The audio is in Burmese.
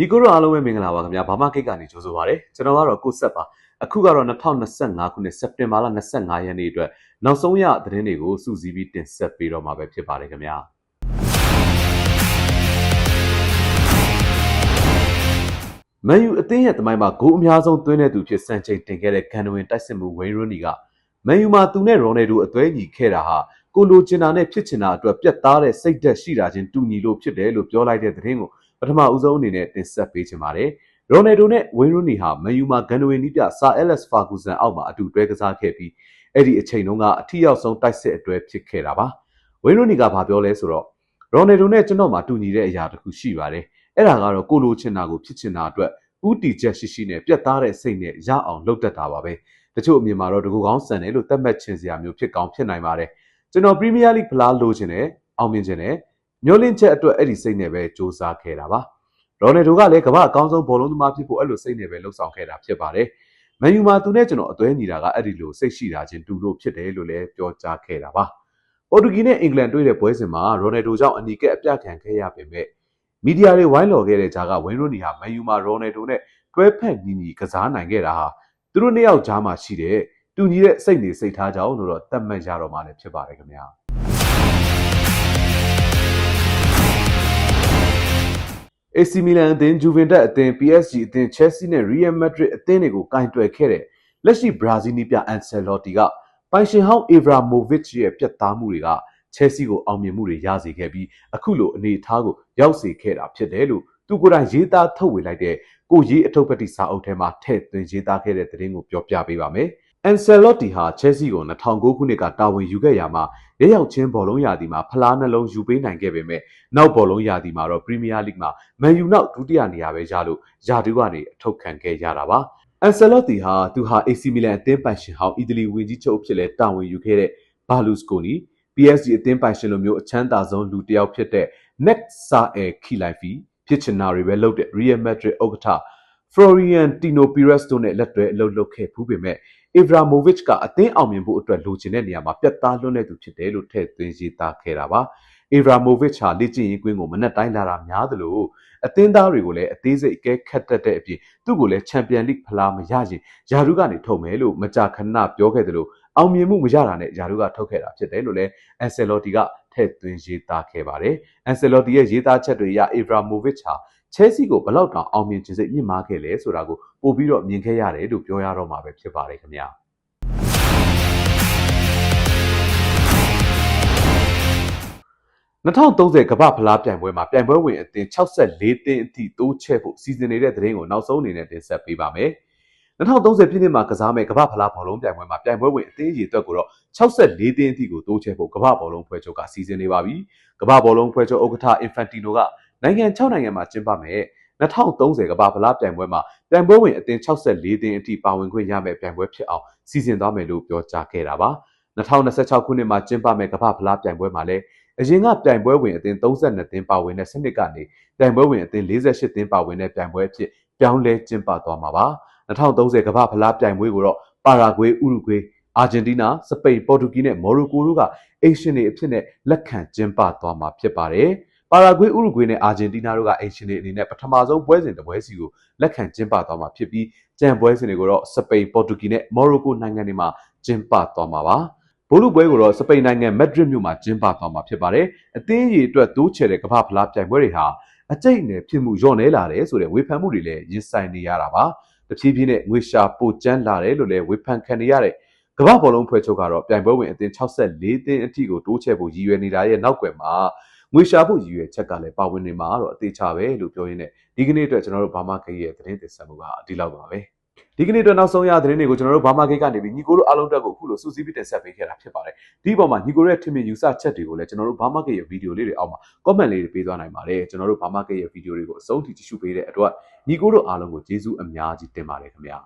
ညီကိုတို့အားလုံးပဲမင်္ဂလာပါခင်ဗျာဘာမကိတ်ကနေကြိုဆိုပါရစေကျွန်တော်ကတော့ကိုဆက်ပါအခုကတော့2025ခုနှစ်စက်တင်ဘာလ25ရက်နေ့အတွက်နောက်ဆုံးရသတင်းတွေကိုစူးစီးပြီးတင်ဆက်ပေးတော့မှာပဲဖြစ်ပါတယ်ခင်ဗျာမန်ယူအသင်းရဲ့တမိုင်းမှာဂိုးအများဆုံးသွင်းတဲ့သူဖြစ်စံချိန်တင်ခဲ့တဲ့ကန်နဝင်တိုက်စစ်မှုဝိန်းရွန်းနီကမန်ယူမှာသူနဲ့ရိုနယ်ဒိုအသွဲညီခဲ့တာဟာကိုလိုချင်တာနဲ့ဖြစ်ချင်တာအတွက်ပြတ်သားတဲ့စိတ်ဓာတ်ရှိတာချင်းတူညီလို့ဖြစ်တယ်လို့ပြောလိုက်တဲ့သတင်းကို ပထမဦးဆုံးအနေနဲ့တင်ဆက်ပေးချင်ပါတယ်။ရိုနယ်ဒိုနဲ့ဝင်းရိုနီဟာမန်ယူမှာဂန်နဝေနီးပြဆာအဲလက်စ်ဖာဂူဆန်အောက်မှာအတူတွဲကစားခဲ့ပြီးအဲ့ဒီအချိန်တုန်းကအထီရောက်ဆုံးတိုက်စစ်အတွဲဖြစ်ခဲ့တာပါ။ဝင်းရိုနီကဘာပြောလဲဆိုတော့ရိုနယ်ဒိုနဲ့ကျွန်တော်မှတူညီတဲ့အရာတစ်ခုရှိပါတယ်။အဲ့ဒါကတော့ကိုလိုချင်တာကိုဖြစ်ချင်တာအတွက်ဥတီချက်ရှိရှိနဲ့ပြတ်သားတဲ့စိတ်နဲ့ရအောင်လုပ်တတ်တာပါပဲ။တချို့အမြင်မှာတော့တကူကောင်းဆန်တယ်လို့သတ်မှတ်ချင်စရာမျိုးဖြစ်ကောင်းဖြစ်နိုင်ပါတယ်။ကျွန်တော်ပရီးမီးယားလိဖလားလိုချင်တယ်အောင်မြင်ချင်တယ် မျောလင့်ချက်အတွက်အဲ့ဒီစိတ်နဲ့ပဲစ조사ခဲ့တာပါရိုနယ်ဒိုကလည်းကမ္ဘာအကောင်းဆုံးဘောလုံးသမားဖြစ်ဖို့အဲ့လိုစိတ်နဲ့ပဲလှုပ်ဆောင်ခဲ့တာဖြစ်ပါတယ်မန်ယူမှာသူနဲ့ကျွန်တော်အသွဲညီတာကအဲ့ဒီလိုစိတ်ရှိတာချင်းတူလို့ဖြစ်တယ်လို့လည်းပြောကြားခဲ့တာပါပေါ်တူဂီနဲ့အင်္ဂလန်တွေ့တဲ့ပွဲစဉ်မှာရိုနယ်ဒိုကြောင့်အနီကက်အပြတ်ခံခဲ့ရပေမဲ့မီဒီယာတွေဝိုင်းလော်ခဲ့တဲ့ကြားကဝင်းရိုနီဟာမန်ယူမှာရိုနယ်ဒိုနဲ့တွဲဖက်ညီညီကစားနိုင်ခဲ့တာဟာသူတို့နှစ်ယောက်ကြားမှာရှိတဲ့တူညီတဲ့စိတ်နေစိတ်ထားကြောင့်လို့တော့သတ်မှတ်ရတော့မှလည်းဖြစ်ပါတယ်ခင်ဗျာ AC Milan အသင်း Juventus အသင်း PSG အသင်း Chelsea နဲ့ Real Madrid အသင်းတွေကိုကင်တွယ်ခဲ့တဲ့လက်ရှိ Brazil နီးပြ Ancelotti ကပိုင်ရှင်ဟောင်း Ibrahimovic ရဲ့ပြတ်သားမှုတွေက Chelsea ကိုအောင်မြင်မှုတွေရစေခဲ့ပြီးအခုလိုအနေအထားကိုရောက်စေခဲ့တာဖြစ်တယ်လို့သူကိုယ်တိုင်ရေးသားထုတ်ဝေလိုက်တဲ့ကိုရေးအထုပ်ပတိစာအုပ်ထဲမှာထည့်သွင်းရေးသားခဲ့တဲ့သတင်းကိုပြောပြပေးပါမယ်။ Ancelotti ဟာ Chelsea ကို2009ခုနှစ်ကတာဝန်ယူခဲ့ရမှာရဲရောက်ချင်းဘောလုံးရာသီမှာဖလားနှလုံးယူပေးနိုင်ခဲ့ပေမဲ့နောက်ဘောလုံးရာသီမှာတော့ Premier League မှာမန်ယူနောက်ဒုတိယနေရာပဲရလို့ယာတူကနေအထုတ်ခံခဲ့ရတာပါ။ Ancelotti ဟာသူဟာ AC Milan အသင်းပိုင်ရှင်ဟောင်းအီတလီဝင်ကြီးချုပ်အဖြစ်လဲတာဝန်ယူခဲ့တဲ့ Berlusconi PSG အသင်းပိုင်ရှင်လိုမျိုးအချမ်းသာဆုံးလူတစ်ယောက်ဖြစ်တဲ့ Next Saer Khilaifi ဖြစ်ချင်တာတွေပဲလုပ်တဲ့ Real Madrid ဥက္ကဋ္ဌ Florentino Perez တို့နဲ့လက်တွဲအလုပ်လုပ်ခဲ့ဖူးပေမဲ့ Ibrahimovic ကအသင်းအောင်မြင်ဖို့အတွက်လိုချင်တဲ့နေရာမှာပြတ်သားလွန်းတဲ့သူဖြစ်တယ်လို့ထည့်သွင်းရေးသားခဲ့တာပါ။ Ibrahimovic ဟာလေ့ကျင့်ရေးကွင်းကိုမနက်တိုင်းလာတာများသလိုအသင်းသားတွေကိုလည်းအသေးစိတ်အကဲခတ်တတ်တဲ့အပြင်သူ့ကိုလည်းချန်ပီယံလိဖလားမရရင်ယာရုကနေထုတ်မယ်လို့မကြာခဏပြောခဲ့တယ်လို့အောင်မြင်မှုမရတာနဲ့ယာရုကထုတ်ခဲ့တာဖြစ်တယ်လို့လည်း Ancelotti ကထည့်သွင်းရေးသားခဲ့ပါတယ်။ Ancelotti ရဲ့ရေးသားချက်တွေအရ Ibrahimovic ဟာ ချဲစီကိုဘလောက်တောင်အောင်မြင်ခြင်းစိတ်မြင့်မားခဲ့လဲဆိုတာကိုပို့ပြီးတော့မြင်ခဲ့ရတယ်လို့ပြောရတော့မှာပဲဖြစ်ပါတယ်ခင်ဗျာ2030ကမ္ဘာဖလားပြိုင်ပွဲမှာပြိုင်ပွဲဝင်အသင်း64သင်းအထိတိုးချဲ့ဖို့စီစဉ်နေတဲ့သတင်းကိုနောက်ဆုံးအနေနဲ့တင်ဆက်ပေးပါမယ်။2030ပြည့်နှစ်မှာကစားမယ့်ကမ္ဘာဖလားဘောလုံးပြိုင်ပွဲမှာပြိုင်ပွဲဝင်အသင်းအရေအတွက်ကိုတော့64သင်းအထိကိုတိုးချဲ့ဖို့ကမ္ဘာဘောလုံးဖွဲ့ချုပ်ကစီစဉ်နေပါပြီ။ကမ္ဘာဘောလုံးဖွဲ့ချုပ်ဥက္ကဋ္ဌ Infantino က နိုင်ငံ6နိုင်ငံမှာကျင်းပမယ်2030ကမ္ဘာဖလားပြိုင်ပွဲမှာပြိုင်ပွဲဝင်အသင်း64သင်းအထိပါဝင်ခွင့်ရမယ့်ပြိုင်ပွဲဖြစ်အောင်စီစဉ်သွားမယ်လို့ပြောကြားခဲ့တာပါ2026ခုနှစ်မှာကျင်းပမယ့်ကမ္ဘာဖလားပြိုင်ပွဲမှာလည်းအရင်ကပြိုင်ပွဲဝင်အသင်း32သင်းပါဝင်တဲ့စနစ်ကနေပြိုင်ပွဲဝင်အသင်း48သင်းပါဝင်တဲ့ပြိုင်ပွဲအဖြစ်ပြောင်းလဲကျင်းပသွားမှာပါ2030ကမ္ဘာဖလားပြိုင်ပွဲကိုတော့ပါရာဂွေးဥရုဂွေးအာဂျင်တီးနားစပိန်ပေါ်တူဂီနဲ့မော်ရိုကိုတို့ကအိရှင်တွေအဖြစ်နဲ့လက်ခံကျင်းပသွားမှာဖြစ်ပါတယ်။ ပါရာဂွေးဥရုဂွေးနဲ့အာဂျင်တီးနားတို့ကအိမ်ရှင်တွေအနေနဲ့ပထမဆုံးပွဲစဉ်တစ်ပွဲစီကိုလက်ခံကျင်းပသွားမှာဖြစ်ပြီးကြံပွဲစဉ်တွေကိုတော့စပိန်ပေါ်တူဂီနဲ့မော်ရိုကိုနိုင်ငံတွေမှာကျင်းပသွားမှာပါဘိုးလူပွဲကိုတော့စပိန်နိုင်ငံမက်ဒရစ်မြို့မှာကျင်းပသွားမှာဖြစ်ပါတယ်အသင်းကြီးအတွက်တိုးချဲ့တဲ့ကမ္ဘာဖလားပြိုင်ပွဲတွေဟာအကျိတ်နဲ့ဖြစ်မှုညော့နေလာတယ်ဆိုတဲ့ဝေဖန်မှုတွေလည်းရင်ဆိုင်နေရတာပါတဖြည်းဖြည်းနဲ့ငွေရှာပိုကျန်းလာတယ်လို့လည်းဝေဖန်ခံနေရတဲ့ကမ္ဘာဘောလုံးဖွဲ့ချုပ်ကတော့ပြိုင်ပွဲဝင်အသင်း64သင်းအထိကိုတိုးချဲ့ဖို့ရည်ရွယ်နေတာရဲ့နောက်ွယ်မှာ ငွေရှာဖို့ရည်ရွယ်ချက်ကလည်းပါဝင်နေမှာတော့အသေးချပဲလို့ပြောရင်းနဲ့ဒီကနေ့အတွက်ကျွန်တော်တို့ဘာမခေရဲ့သတင်းတင်ဆက်မှုကဒီလောက်ပါပဲဒီကနေ့အတွက်နောက်ဆုံးရသတင်းတွေကိုကျွန်တော်တို့ဘာမခေကနေပြီးညီကိုတို့အားလုံးအတွက်ကိုအခုလိုစူးစီးပြီးတင်ဆက်ပေးခဲ့တာဖြစ်ပါတယ်ဒီပေါ်မှာညီကိုရဲ့ထင်မြင်ယူဆချက်တွေကိုလည်းကျွန်တော်တို့ဘာမခေရဲ့ဗီဒီယိုလေးတွေအောက်မှာ comment လေးတွေပေးသွားနိုင်ပါတယ်ကျွန်တော်တို့ဘာမခေရဲ့ဗီဒီယိုတွေကိုအဆုံးထိကြည့်ရှုပေးတဲ့အတွက်ညီကိုတို့အားလုံးကိုကျေးဇူးအများကြီးတင်ပါတယ်ခင်ဗျာ